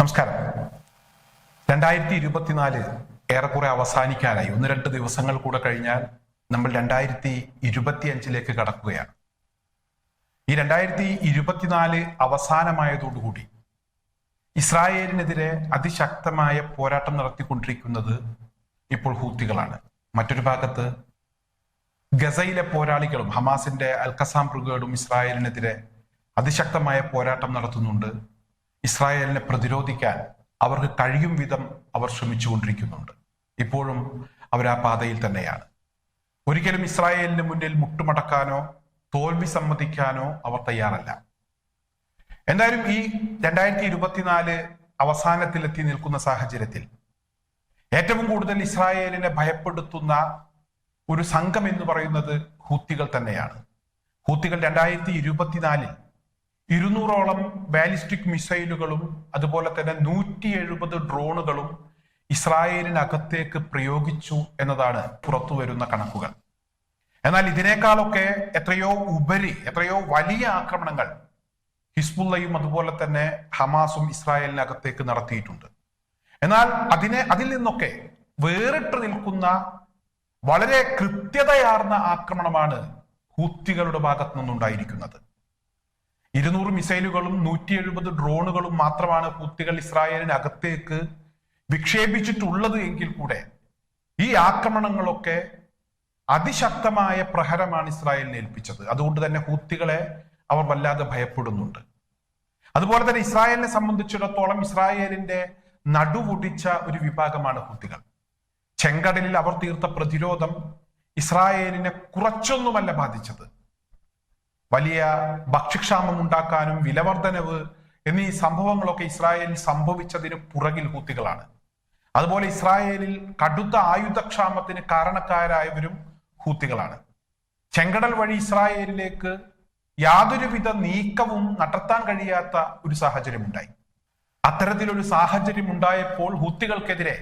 നമസ്കാരം. രണ്ടായിരത്തി ഇരുപത്തിനാല് ഏറെക്കുറെ അവസാനിക്കാനായി. ഒന്ന് രണ്ട് ദിവസങ്ങൾ കൂടെ കഴിഞ്ഞാൽ നമ്മൾ രണ്ടായിരത്തി ഇരുപത്തി അഞ്ചിലേക്ക് കടക്കുകയാണ്. ഈ രണ്ടായിരത്തി ഇരുപത്തിനാല് അവസാനമായതോടുകൂടി ഇസ്രായേലിനെതിരെ അതിശക്തമായ പോരാട്ടം നടത്തിക്കൊണ്ടിരിക്കുന്നത് ഇപ്പോൾ ഹൂത്തികളാണ്. മറ്റൊരു ഭാഗത്ത് ഗസയിലെ പോരാളികളും ഹമാസിന്റെ അൽക്കസാം ബ്രിഗേഡും ഇസ്രായേലിനെതിരെ അതിശക്തമായ പോരാട്ടം നടത്തുന്നുണ്ട്. ഇസ്രായേലിനെ പ്രതിരോധിക്കാൻ അവർക്ക് കഴിയും വിധം അവർ ശ്രമിച്ചുകൊണ്ടിരിക്കുന്നുണ്ട്. ഇപ്പോഴും അവർ ആ പാതയിൽ തന്നെയാണ്. ഒരിക്കലും ഇസ്രായേലിന് മുന്നിൽ മുട്ടുമടക്കാനോ തോൽവി സമ്മതിക്കാനോ അവർ തയ്യാറല്ല. എന്തായാലും ഈ രണ്ടായിരത്തി ഇരുപത്തിനാല് അവസാനത്തിലെത്തി നിൽക്കുന്ന സാഹചര്യത്തിൽ ഏറ്റവും കൂടുതൽ ഇസ്രായേലിനെ ഭയപ്പെടുത്തുന്ന ഒരു സംഘം എന്ന് പറയുന്നത് ഹൂത്തികൾ തന്നെയാണ്. ഹൂത്തികൾ രണ്ടായിരത്തി ഇരുപത്തിനാലിൽ ഇരുന്നൂറോളം ബാലിസ്റ്റിക് മിസൈലുകളും അതുപോലെ തന്നെ നൂറ്റി എഴുപത് ഡ്രോണുകളും ഇസ്രായേലിനകത്തേക്ക് പ്രയോഗിച്ചു എന്നതാണ് പുറത്തു വരുന്ന കണക്കുകൾ. എന്നാൽ ഇതിനേക്കാളൊക്കെ എത്രയോ ഉപരി എത്രയോ വലിയ ആക്രമണങ്ങൾ ഹിസ്ബുള്ളയും അതുപോലെ തന്നെ ഹമാസും ഇസ്രായേലിനകത്തേക്ക് നടത്തിയിട്ടുണ്ട്. എന്നാൽ അതിനെ അതിൽ നിന്നൊക്കെ വേറിട്ട് നിൽക്കുന്ന വളരെ കൃത്യതയാർന്ന ആക്രമണമാണ് ഹൂത്തികളുടെ ഭാഗത്തു നിന്നുണ്ടായിരിക്കുന്നത്. ഇരുന്നൂറ് മിസൈലുകളും നൂറ്റി എഴുപത് ഡ്രോണുകളും മാത്രമാണ് ഹൂത്തികൾ ഇസ്രായേലിനകത്തേക്ക് വിക്ഷേപിച്ചിട്ടുള്ളത് എങ്കിൽ കൂടെ ഈ ആക്രമണങ്ങളൊക്കെ അതിശക്തമായ പ്രഹരമാണ് ഇസ്രായേലിനെ ഏൽപ്പിച്ചത്. അതുകൊണ്ട് തന്നെ ഹൂത്തികളെ അവർ വല്ലാതെ ഭയപ്പെടുന്നുണ്ട്. അതുപോലെ തന്നെ ഇസ്രായേലിനെ സംബന്ധിച്ചിടത്തോളം ഇസ്രായേലിന്റെ നടുവൊടിച്ച ഒരു വിഭാഗമാണ് ഹൂത്തികൾ. ചെങ്കടലിൽ അവർ തീർത്ത പ്രതിരോധം ഇസ്രായേലിനെ കുറച്ചൊന്നുമല്ല ബാധിച്ചത്. വലിയ ഭക്ഷ്യക്ഷാമം ഉണ്ടാക്കാനും വിലവർദ്ധനവ് എന്നീ സംഭവങ്ങളൊക്കെ ഇസ്രായേലിൽ സംഭവിച്ചതിന് പുറകിൽ ഹൂത്തികളാണ് അതുപോലെ ഇസ്രായേലിൽ കടുത്ത ആയുധക്ഷാമത്തിന് കാരണക്കാരായവരും ഹൂത്തികളാണ് ചെങ്കടൽ വഴി ഇസ്രായേലിലേക്ക് യാതൊരുവിധ നീക്കവും നടത്താൻ കഴിയാത്ത ഒരു സാഹചര്യം ഉണ്ടായി അത്തരത്തിലൊരു സാഹചര്യം ഉണ്ടായപ്പോൾ ഹൂത്തികൾക്കെതിരെ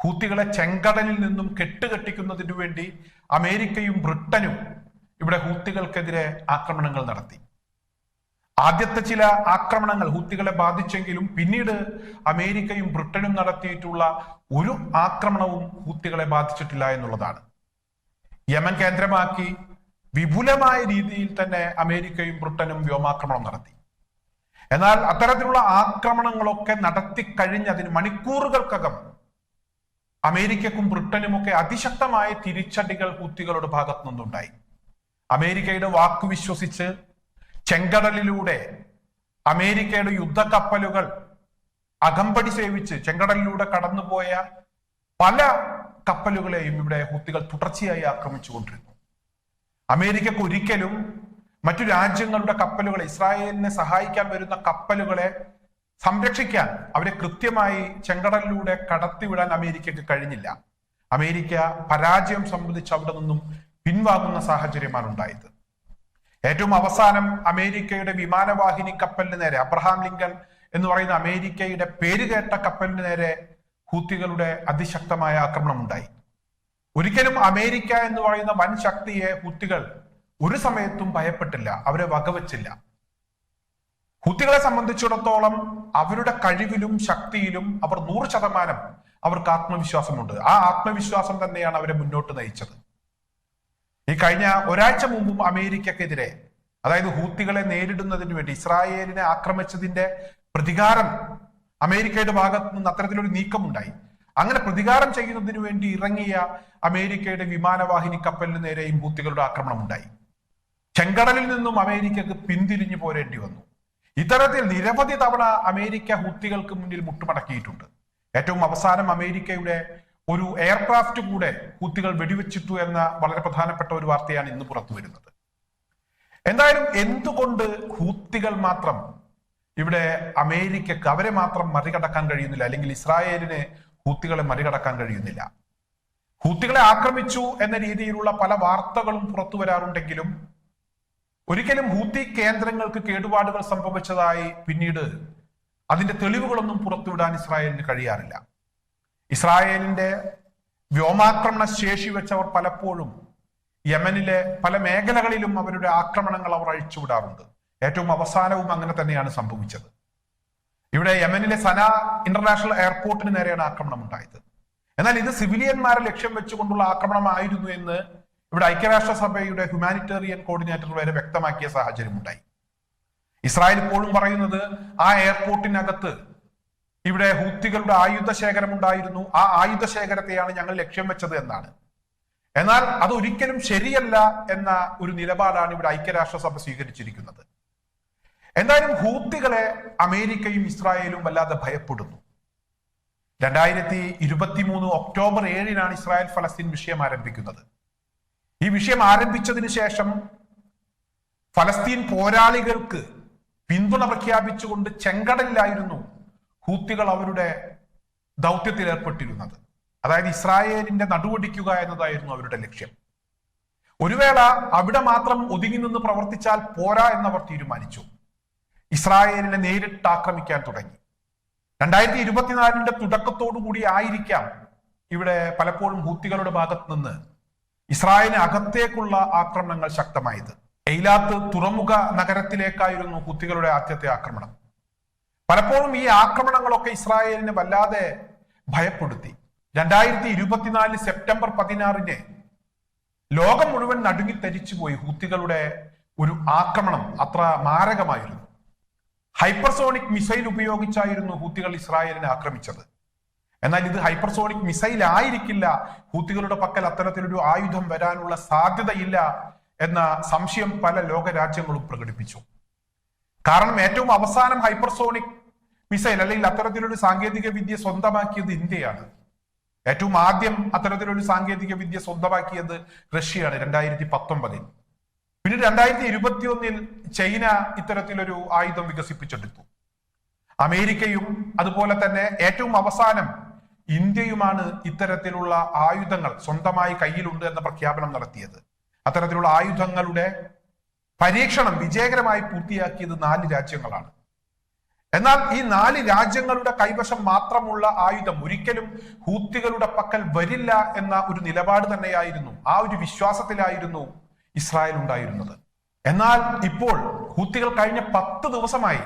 ഹൂത്തികളെ ചെങ്കടലിൽ നിന്നും കെട്ടുകെട്ടിക്കുന്നതിനു വേണ്ടി അമേരിക്കയും ബ്രിട്ടനും ഇവിടെ ഹൂത്തികൾക്കെതിരെ ആക്രമണങ്ങൾ നടത്തി. ആദ്യത്തെ ചില ആക്രമണങ്ങൾ ഹൂത്തികളെ ബാധിച്ചെങ്കിലും പിന്നീട് അമേരിക്കയും ബ്രിട്ടനും നടത്തിയിട്ടുള്ള ഒരു ആക്രമണവും ഹൂത്തികളെ ബാധിച്ചിട്ടില്ല എന്നുള്ളതാണ്. യമൻ കേന്ദ്രമാക്കി വിപുലമായ രീതിയിൽ തന്നെ അമേരിക്കയും ബ്രിട്ടനും വ്യോമാക്രമണം നടത്തി. എന്നാൽ അത്തരത്തിലുള്ള ആക്രമണങ്ങളൊക്കെ നടത്തി കഴിഞ്ഞതിന് മണിക്കൂറുകൾക്കകം അമേരിക്കക്കും ബ്രിട്ടനുമൊക്കെ അതിശക്തമായ തിരിച്ചടികൾ ഹൂത്തികളുടെ ഭാഗത്തു നിന്നുണ്ടായി അമേരിക്കയുടെ വാക്ക് വിശ്വസിച്ച് ചെങ്കടലിലൂടെ അമേരിക്കയുടെ യുദ്ധക്കപ്പലുകൾ അകമ്പടി സേവിച്ച് ചെങ്കടലിലൂടെ കടന്നുപോയ പല കപ്പലുകളെയും ഇവിടെ ഹൂത്തികൾ തുടർച്ചയായി ആക്രമിച്ചുകൊണ്ടിരുന്നു. അമേരിക്കക്ക് ഒരിക്കലും മറ്റു രാജ്യങ്ങളുടെ കപ്പലുകളെ ഇസ്രായേലിനെ സഹായിക്കാൻ വരുന്ന കപ്പലുകളെ സംരക്ഷിക്കാൻ അവരെ കൃത്യമായി ചെങ്കടലിലൂടെ കടത്തിവിടാൻ അമേരിക്കക്ക് കഴിഞ്ഞില്ല. അമേരിക്ക പരാജയം സംബന്ധിച്ച് അവിടെ നിന്നും പിൻവാങ്ങുന്ന സാഹചര്യമാണ് ഉണ്ടായത് ഏറ്റവും അവസാനം അമേരിക്കയുടെ വിമാനവാഹിനി കപ്പലിന് നേരെ അബ്രഹാം ലിങ്കൺ എന്ന് പറയുന്ന അമേരിക്കയുടെ പേരുകേട്ട കപ്പലിന് നേരെ ഹൂത്തികളുടെ അതിശക്തമായ ആക്രമണം ഉണ്ടായി ഒരിക്കലും അമേരിക്ക എന്ന് പറയുന്ന വൻ ശക്തിയെ ഹൂത്തികൾ ഒരു സമയത്തും ഭയപ്പെട്ടില്ല അവരെ വകവച്ചില്ല. ഹൂത്തികളെ സംബന്ധിച്ചിടത്തോളം അവരുടെ കഴിവിലും ശക്തിയിലും അവർ നൂറ് ശതമാനം അവർക്ക് ആത്മവിശ്വാസമുണ്ട്. ആ ആത്മവിശ്വാസം തന്നെയാണ് അവരെ മുന്നോട്ട് നയിച്ചത്. ഈ കഴിഞ്ഞ ഒരാഴ്ച മുമ്പും അമേരിക്കക്കെതിരെ അതായത് ഹൂത്തികളെ നേരിടുന്നതിന് വേണ്ടി ഇസ്രായേലിനെ ആക്രമിച്ചതിന്റെ പ്രതികാരം അമേരിക്കയുടെ ഭാഗത്തു നിന്ന് അത്തരത്തിലൊരു നീക്കമുണ്ടായി. അങ്ങനെ പ്രതികാരം ചെയ്യുന്നതിന് വേണ്ടി ഇറങ്ങിയ അമേരിക്കയുടെ വിമാനവാഹിനി കപ്പലിന് നേരെയും ഹൂത്തികളുടെ ആക്രമണം ഉണ്ടായി ചെങ്കടലിൽ നിന്നും അമേരിക്കക്ക് പിന്തിരിഞ്ഞു പോരേണ്ടി വന്നു. ഇത്തരത്തിൽ നിരവധി തവണ അമേരിക്ക ഹൂത്തികൾക്ക് മുന്നിൽ മുട്ടുമടക്കിയിട്ടുണ്ട്. ഏറ്റവും അവസാനം അമേരിക്കയുടെ ഒരു എയർക്രാഫ്റ്റ് കൂടെ ഹൂത്തികൾ വെടിവെച്ചിട്ടു എന്ന വളരെ പ്രധാനപ്പെട്ട ഒരു വാർത്തയാണ് ഇന്ന് പുറത്തു വരുന്നത്. എന്തായാലും എന്തുകൊണ്ട് ഹൂത്തികൾ മാത്രം ഇവിടെ അമേരിക്കക്ക് അവരെ മാത്രം മറികടക്കാൻ കഴിയുന്നില്ല അല്ലെങ്കിൽ ഇസ്രായേലിന് ഹൂത്തികളെ മറികടക്കാൻ കഴിയുന്നില്ല? ഹൂത്തികളെ ആക്രമിച്ചു എന്ന രീതിയിലുള്ള പല വാർത്തകളും പുറത്തു വരാറുണ്ടെങ്കിലും ഒരിക്കലും ഹൂത്തി കേന്ദ്രങ്ങൾക്ക് കേടുപാടുകൾ സംഭവിച്ചതായി പിന്നീട് അതിന്റെ തെളിവുകളൊന്നും പുറത്തുവിടാൻ ഇസ്രായേലിന് കഴിയാറില്ല. ഇസ്രായേലിന്റെ വ്യോമാക്രമണ ശേഷി വെച്ചവർ പലപ്പോഴും യമനിലെ പല മേഖലകളിലും അവരുടെ ആക്രമണങ്ങൾ അവർ അഴിച്ചുവിടാറുണ്ട്. ഏറ്റവും അവസാനവും അങ്ങനെ തന്നെയാണ് സംഭവിച്ചത്. ഇവിടെ യമനിലെ സന ഇന്റർനാഷണൽ എയർപോർട്ടിന് നേരെയാണ് ആക്രമണം ഉണ്ടായത്. എന്നാൽ ഇത് സിവിലിയന്മാരെ ലക്ഷ്യം വെച്ചുകൊണ്ടുള്ള ആക്രമണമായിരുന്നു എന്ന് ഇവിടെ ഐക്യരാഷ്ട്രസഭയുടെ ഹ്യൂമാനിറ്റേറിയൻ കോർഡിനേറ്റർ വരെ വ്യക്തമാക്കിയ സാഹചര്യമുണ്ടായി. ഇസ്രായേൽ ഇപ്പോഴും പറയുന്നത് ആ എയർപോർട്ടിനകത്ത് ഇവിടെ ഹൂത്തികളുടെ ആയുധ ശേഖരം ഉണ്ടായിരുന്നു. ആ ആയുധ ശേഖരത്തെയാണ് ഞങ്ങൾ ലക്ഷ്യം വെച്ചത് എന്നാണ്. എന്നാൽ അത് ഒരിക്കലും ശരിയല്ല എന്ന ഒരു നിലപാടാണ് ഇവിടെ ഐക്യരാഷ്ട്രസഭ സ്വീകരിച്ചിരിക്കുന്നത്. എന്തായാലും ഹൂത്തികളെ അമേരിക്കയും ഇസ്രായേലും വല്ലാതെ ഭയപ്പെടുന്നു. രണ്ടായിരത്തി ഇരുപത്തി മൂന്ന് ഒക്ടോബർ ഏഴിനാണ് ഇസ്രായേൽ ഫലസ്തീൻ വിഷയം ആരംഭിക്കുന്നത്. ഈ വിഷയം ആരംഭിച്ചതിന് ശേഷം ഫലസ്തീൻ പോരാളികൾക്ക് പിന്തുണ പ്രഖ്യാപിച്ചുകൊണ്ട് ചെങ്കടലിലായിരുന്നു ഹൂത്തികൾ അവരുടെ ദൗത്യത്തിൽ ഏർപ്പെട്ടിരുന്നത്. അതായത് ഇസ്രായേലിന്റെ നടുവടിക്കുക എന്നതായിരുന്നു അവരുടെ ലക്ഷ്യം. ഒരു വേള അവിടെ മാത്രം ഒതുങ്ങി നിന്ന് പ്രവർത്തിച്ചാൽ പോരാ എന്നവർ തീരുമാനിച്ചു. ഇസ്രായേലിനെ നേരിട്ട് ആക്രമിക്കാൻ തുടങ്ങി. രണ്ടായിരത്തി ഇരുപത്തിനാലിന്റെ തുടക്കത്തോടു കൂടി ആയിരിക്കാം ഇവിടെ പലപ്പോഴും ഹൂത്തികളുടെ ഭാഗത്ത് നിന്ന് ഇസ്രായേലിന് അകത്തേക്കുള്ള ആക്രമണങ്ങൾ ശക്തമായത്. എയിലാത്ത് തുറമുഖ നഗരത്തിലേക്കായിരുന്നു ഹൂത്തികളുടെ ആദ്യത്തെ ആക്രമണം. പലപ്പോഴും ഈ ആക്രമണങ്ങളൊക്കെ ഇസ്രായേലിനെ വല്ലാതെ ഭയപ്പെടുത്തി. രണ്ടായിരത്തി ഇരുപത്തിനാല് സെപ്റ്റംബർ പതിനാറിന് ലോകം മുഴുവൻ നടുങ്ങി തരിച്ചുപോയി ഹൂത്തികളുടെ ഒരു ആക്രമണം. അത്ര മാരകമായിരുന്നു. ഹൈപ്പർസോണിക് മിസൈൽ ഉപയോഗിച്ചായിരുന്നു ഹൂത്തികൾ ഇസ്രായേലിനെ ആക്രമിച്ചത്. എന്നാൽ ഇത് ഹൈപ്പർസോണിക് മിസൈൽ ആയിരിക്കില്ല. ഹൂത്തികളുടെ പക്കൽ അത്തരത്തിലൊരു ആയുധം വരാനുള്ള സാധ്യതയില്ല എന്ന സംശയം പല ലോകരാജ്യങ്ങളും പ്രകടിപ്പിച്ചു. കാരണം ഏറ്റവും അവസാനം ഹൈപ്പർസോണിക് മിസൈൽ അല്ലെങ്കിൽ അത്തരത്തിലൊരു സാങ്കേതിക വിദ്യ സ്വന്തമാക്കിയത് ഇന്ത്യയാണ്. ഏറ്റവും ആദ്യം അത്തരത്തിലൊരു സാങ്കേതിക വിദ്യ സ്വന്തമാക്കിയത് റഷ്യയാണ് രണ്ടായിരത്തി പത്തൊമ്പതിൽ പിന്നെ രണ്ടായിരത്തി ഇരുപത്തി ഒന്നിൽ ചൈന ഇത്തരത്തിലൊരു ആയുധം വികസിപ്പിച്ചെടുത്തു. അമേരിക്കയും അതുപോലെ തന്നെ ഏറ്റവും അവസാനം ഇന്ത്യയുമാണ് ഇത്തരത്തിലുള്ള ആയുധങ്ങൾ സ്വന്തമായി കയ്യിലുണ്ട് എന്ന പ്രഖ്യാപനം നടത്തിയത്. അത്തരത്തിലുള്ള ആയുധങ്ങളുടെ പരീക്ഷണം വിജയകരമായി പൂർത്തിയാക്കിയത് നാല് രാജ്യങ്ങളാണ്. എന്നാൽ ഈ നാല് രാജ്യങ്ങളുടെ കൈവശം മാത്രമുള്ള ആയുധം ഒരിക്കലും ഹൂത്തികളുടെ പക്കൽ വരില്ല എന്ന ഒരു നിലപാട് തന്നെയായിരുന്നു ആ ഒരു വിശ്വാസത്തിലായിരുന്നു ഇസ്രായേൽ ഉണ്ടായിരുന്നത്. എന്നാൽ ഇപ്പോൾ ഹൂത്തികൾ കഴിഞ്ഞ പത്ത് ദിവസമായി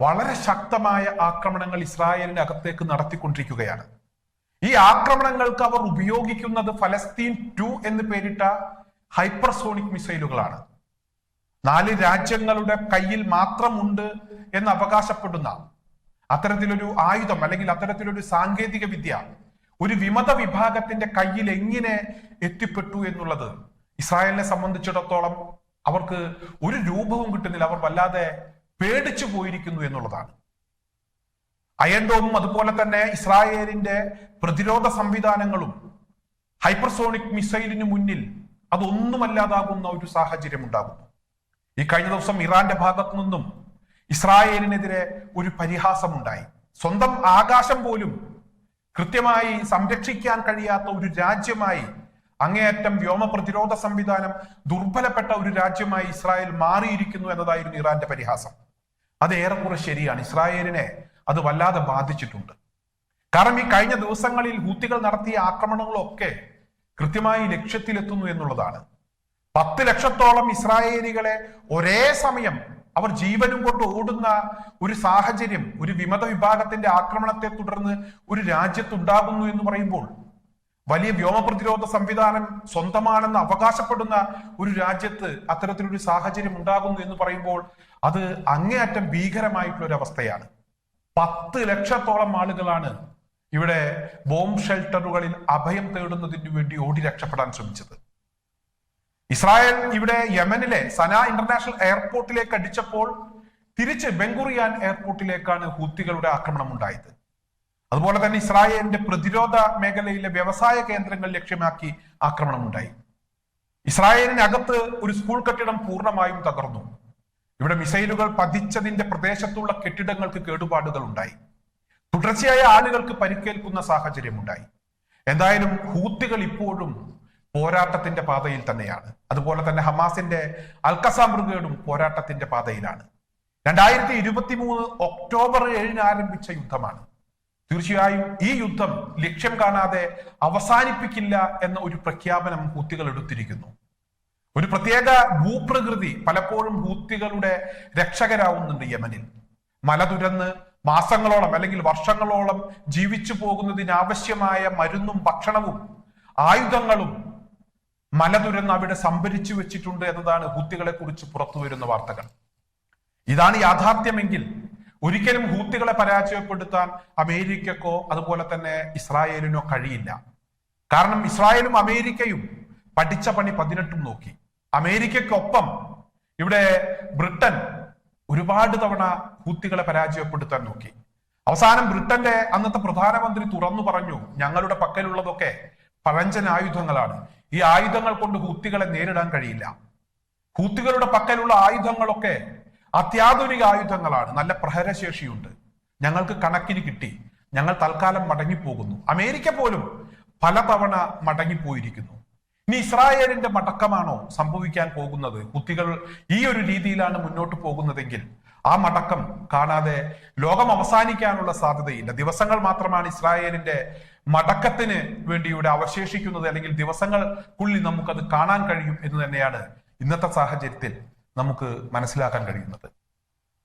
വളരെ ശക്തമായ ആക്രമണങ്ങൾ ഇസ്രായേലിന്റെ അകത്തേക്ക് നടത്തിക്കൊണ്ടിരിക്കുകയാണ്. ഈ ആക്രമണങ്ങൾക്ക് അവർ ഉപയോഗിക്കുന്നത് ഫലസ്തീൻ ടു എന്ന് പേരിട്ട ഹൈപ്പർസോണിക് മിസൈലുകളാണ്. നാല് രാജ്യങ്ങളുടെ കയ്യിൽ മാത്രമുണ്ട് എന്ന് അവകാശപ്പെടുന്ന അത്തരത്തിലൊരു ആയുധം അല്ലെങ്കിൽ അത്തരത്തിലൊരു സാങ്കേതിക വിദ്യ ഒരു വിമത വിഭാഗത്തിന്റെ കയ്യിൽ എങ്ങനെ എത്തിപ്പെട്ടു എന്നുള്ളത് ഇസ്രായേലിനെ സംബന്ധിച്ചിടത്തോളം അവർക്ക് ഒരു രൂപവും കിട്ടുന്നില്ല. അവർ വല്ലാതെ പേടിച്ചു പോയിരിക്കുന്നു എന്നുള്ളതാണ്. അയൻഡോമും അതുപോലെ തന്നെ ഇസ്രായേലിന്റെ പ്രതിരോധ സംവിധാനങ്ങളും ഹൈപ്പർസോണിക് മിസൈലിന് മുന്നിൽ അതൊന്നുമല്ലാതാകുന്ന ഒരു സാഹചര്യം ഉണ്ടാകുന്നു ഈ കഴിഞ്ഞ ദിവസം ഇറാന്റെ ഭാഗത്തു നിന്നും ഇസ്രായേലിനെതിരെ ഒരു പരിഹാസമുണ്ടായി. സ്വന്തം ആകാശം പോലും കൃത്യമായി സംരക്ഷിക്കാൻ കഴിയാത്ത ഒരു രാജ്യമായി അങ്ങേയറ്റം വ്യോമ പ്രതിരോധ സംവിധാനം ദുർബലപ്പെട്ട ഒരു രാജ്യമായി ഇസ്രായേൽ മാറിയിരിക്കുന്നു എന്നതായിരുന്നു ഇറാന്റെ പരിഹാസം. അത് ഏറെക്കുറെ ശരിയാണ്. ഇസ്രായേലിനെ അത് വല്ലാതെ ബാധിച്ചിട്ടുണ്ട്. കാരണം ഈ കഴിഞ്ഞ ദിവസങ്ങളിൽ ഹൂത്തികൾ നടത്തിയ ആക്രമണങ്ങളൊക്കെ കൃത്യമായി ലക്ഷ്യത്തിലെത്തുന്നു എന്നുള്ളതാണ്. പത്ത് ലക്ഷത്തോളം ഇസ്രായേലികളെ ഒരേ സമയം അവർ ജീവനും കൊണ്ട് ഓടുന്ന ഒരു സാഹചര്യം ഒരു വിമത വിഭാഗത്തിന്റെ ആക്രമണത്തെ തുടർന്ന് ഒരു രാജ്യത്തുണ്ടാകുന്നു എന്ന് പറയുമ്പോൾ വലിയ വ്യോമ പ്രതിരോധ സംവിധാനം സ്വന്തമാണെന്ന് അവകാശപ്പെടുന്ന ഒരു രാജ്യത്ത് അത്തരത്തിലൊരു സാഹചര്യം ഉണ്ടാകുന്നു എന്ന് പറയുമ്പോൾ അത് അങ്ങേയറ്റം ഭീകരമായിട്ടുള്ള ഒരു അവസ്ഥയാണ്. പത്ത് ലക്ഷത്തോളം ആളുകളാണ് ഇവിടെ ബോംബ് ഷെൽട്ടറുകളിൽ അഭയം തേടുന്നതിന് വേണ്ടി ഓടി രക്ഷപ്പെടാൻ ശ്രമിച്ചത്. ഇസ്രായേൽ ഇവിടെ യമനിലെ സന ഇന്റർനാഷണൽ എയർപോർട്ടിലേക്ക് അടിച്ചപ്പോൾ തിരിച്ച് ബെങ്കുറിയാൻ എയർപോർട്ടിലേക്കാണ് ഹൂത്തികളുടെ ആക്രമണം ഉണ്ടായത് അതുപോലെ തന്നെ ഇസ്രായേലിന്റെ പ്രതിരോധ മേഖലയിലെ വ്യവസായ കേന്ദ്രങ്ങൾ ലക്ഷ്യമാക്കി ആക്രമണം ഉണ്ടായി ഇസ്രായേലിനകത്ത് ഒരു സ്കൂൾ കെട്ടിടം പൂർണമായും തകർന്നു. ഇവിടെ മിസൈലുകൾ പതിച്ചതിന്റെ പ്രദേശത്തുള്ള കെട്ടിടങ്ങൾക്ക് കേടുപാടുകൾ ഉണ്ടായി തുടർച്ചയായ ആളുകൾക്ക് പരിക്കേൽക്കുന്ന സാഹചര്യമുണ്ടായി. എന്തായാലും ഹൂത്തികൾ ഇപ്പോഴും പോരാട്ടത്തിന്റെ പാതയിൽ തന്നെയാണ്. അതുപോലെ തന്നെ ഹമാസിന്റെ അൽക്കസാം ബ്രിഗേഡും പോരാട്ടത്തിന്റെ പാതയിലാണ്. രണ്ടായിരത്തി ഇരുപത്തി മൂന്ന് ഒക്ടോബർ ഏഴിന് ആരംഭിച്ച യുദ്ധമാണ്. തീർച്ചയായും ഈ യുദ്ധം ലക്ഷ്യം കാണാതെ അവസാനിപ്പിക്കില്ല എന്ന ഒരു പ്രഖ്യാപനം ഹൂത്തികൾ എടുത്തിരിക്കുന്നു. ഒരു പ്രത്യേക ഭൂപ്രകൃതി പലപ്പോഴും ഹൂത്തികളുടെ രക്ഷകരാവുന്നുണ്ട് യമനിൽ. മല തുരന്ന് മാസങ്ങളോളം അല്ലെങ്കിൽ വർഷങ്ങളോളം ജീവിച്ചു പോകുന്നതിനാവശ്യമായ മരുന്നും ഭക്ഷണവും ആയുധങ്ങളും മലതുരന്ന് അവിടെ സംഭരിച്ചു വെച്ചിട്ടുണ്ട് എന്നതാണ് ഹൂത്തികളെ കുറിച്ച് പുറത്തു വരുന്ന വാർത്തകൾ. ഇതാണ് യാഥാർത്ഥ്യമെങ്കിൽ ഒരിക്കലും ഹൂത്തികളെ പരാജയപ്പെടുത്താൻ അമേരിക്കക്കോ അതുപോലെ തന്നെ ഇസ്രായേലിനോ കഴിയില്ല. കാരണം ഇസ്രായേലും അമേരിക്കയും പഠിച്ച പണി പതിനെട്ടും നോക്കി. അമേരിക്കക്കൊപ്പം ഇവിടെ ബ്രിട്ടൻ ഒരുപാട് തവണ ഹൂത്തികളെ പരാജയപ്പെടുത്താൻ നോക്കി. അവസാനം ബ്രിട്ടന്റെ അന്നത്തെ പ്രധാനമന്ത്രി തുറന്നു പറഞ്ഞു ഞങ്ങളുടെ പക്കലുള്ളതൊക്കെ പഴഞ്ചൻ ആയുധങ്ങളാണ് ഈ ആയുധങ്ങൾ കൊണ്ട് ഹൂത്തികളെ നേരിടാൻ കഴിയില്ല. ഹൂത്തികളുടെ പക്കലുള്ള ആയുധങ്ങളൊക്കെ അത്യാധുനിക ആയുധങ്ങളാണ്. നല്ല പ്രഹരശേഷിയുണ്ട്. ഞങ്ങൾക്ക് കണക്കിന് കിട്ടി. ഞങ്ങൾ തൽക്കാലം മടങ്ങിപ്പോകുന്നു. അമേരിക്ക പോലും പലതവണ മടങ്ങിപ്പോയിരിക്കുന്നു. ഇനി ഇസ്രായേലിന്റെ മടക്കമാണോ സംഭവിക്കാൻ പോകുന്നത്? കുത്തികൾ ഈ ഒരു രീതിയിലാണ് മുന്നോട്ട് പോകുന്നതെങ്കിൽ ആ മടക്കം കാണാതെ ലോകം അവസാനിക്കാനുള്ള സാധ്യതയില്ല. ദിവസങ്ങൾ മാത്രമാണ് ഇസ്രായേലിന്റെ മടക്കത്തിന് വേണ്ടി ഇവിടെ അവശേഷിക്കുന്നത്. അല്ലെങ്കിൽ ദിവസങ്ങൾക്കുള്ളിൽ നമുക്കത് കാണാൻ കഴിയും എന്ന് തന്നെയാണ് ഇന്നത്തെ സാഹചര്യത്തിൽ നമുക്ക് മനസ്സിലാക്കാൻ കഴിയുന്നത്.